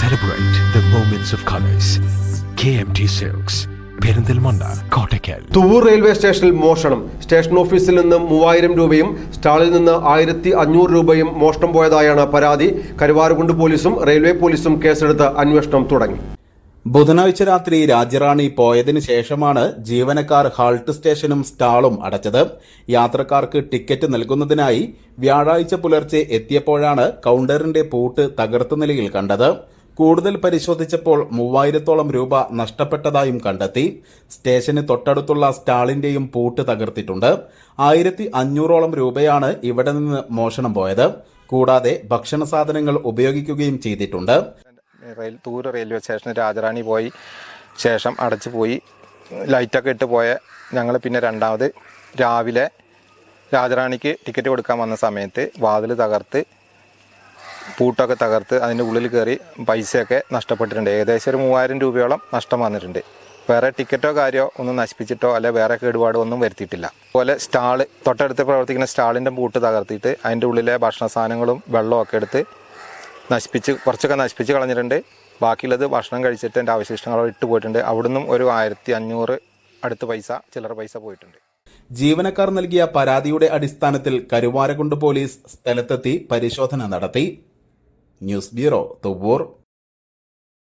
Celebrate the moments of colors. KMT silks Perinthalmanna Kottakkal Thuvvur railway സ്റ്റേഷനിൽ മോഷണം. Station ഓഫീസിൽ നിന്ന് മൂവായിരം രൂപയും സ്റ്റാളിൽ നിന്ന് ആയിരത്തി അഞ്ഞൂറ് രൂപയും മോഷണം പോയതായാണ് പരാതി. കരുവാറുകുണ്ട് പോലീസും റെയിൽവേ പോലീസും കേസെടുത്ത് അന്വേഷണം തുടങ്ങി. ബുധനാഴ്ച രാത്രി രാജ്യറാണി പോയതിന് ശേഷമാണ് ജീവനക്കാർ ഹാൾട്ട് സ്റ്റേഷനും സ്റ്റാളും അടച്ചത്. യാത്രക്കാർക്ക് ടിക്കറ്റ് നൽകുന്നതിനായി വ്യാഴാഴ്ച പുലർച്ചെ എത്തിയപ്പോഴാണ് കൗണ്ടറിന്റെ പൂട്ട് തകർത്ത നിലയിൽ കണ്ടത്. കൂടുതൽ പരിശോധിച്ചപ്പോൾ മൂവായിരത്തോളം രൂപ നഷ്ടപ്പെട്ടതായും കണ്ടെത്തി. സ്റ്റേഷന് തൊട്ടടുത്തുള്ള സ്റ്റാളിന്റെയും പൂട്ട് തകർത്തിട്ടുണ്ട്. ആയിരത്തി അഞ്ഞൂറോളം രൂപയാണ് ഇവിടെ നിന്ന് മോഷണം പോയത്. കൂടാതെ ഭക്ഷണ സാധനങ്ങൾ ഉപയോഗിക്കുകയും ചെയ്തിട്ടുണ്ട്. റെയിൽ റെയിൽവേ സ്റ്റേഷന് രാജറാണി പോയി. ശേഷം അടച്ചു പോയി. ലൈറ്റൊക്കെ ഇട്ട് പോയ ഞങ്ങൾ പിന്നെ രണ്ടാമത് രാവിലെ രാജറാണിക്ക് ടിക്കറ്റ് കൊടുക്കാൻ വന്ന സമയത്ത് വാതിൽ തകർത്ത് പൂട്ടൊക്കെ തകർത്ത് അതിന്റെ ഉള്ളിൽ കയറി പൈസയൊക്കെ നഷ്ടപ്പെട്ടിട്ടുണ്ട്. ഏകദേശം ഒരു മൂവായിരം രൂപയോളം നഷ്ടം വന്നിട്ടുണ്ട്. വേറെ ടിക്കറ്റോ കാര്യോ ഒന്നും നശിപ്പിച്ചിട്ടോ അല്ലെ വേറെ കേടുപാടോ ഒന്നും വരുത്തിയിട്ടില്ല. അതുപോലെ സ്റ്റാൾ തൊട്ടടുത്ത് പ്രവർത്തിക്കുന്ന സ്റ്റാളിന്റെ പൂട്ട് തകർത്തിയിട്ട് അതിന്റെ ഉള്ളിലെ ഭക്ഷണ സാധനങ്ങളും വെള്ളവും ഒക്കെ എടുത്ത് നശിപ്പിച്ച് കുറച്ചൊക്കെ നശിപ്പിച്ച് കളഞ്ഞിട്ടുണ്ട്. ബാക്കിയുള്ളത് ഭക്ഷണം കഴിച്ചിട്ട് എന്റെ അവശിഷ്ടങ്ങളോ ഇട്ട് പോയിട്ടുണ്ട്. അവിടുന്നും ഒരു ആയിരത്തി അഞ്ഞൂറ് അടുത്ത് പൈസ ചില്ലറ പൈസ പോയിട്ടുണ്ട്. ജീവനക്കാർ നൽകിയ പരാതിയുടെ അടിസ്ഥാനത്തിൽ കരുവാരക്കുണ്ട് പോലീസ് സ്ഥലത്തെത്തി പരിശോധന നടത്തി. Newsbiro, tu Word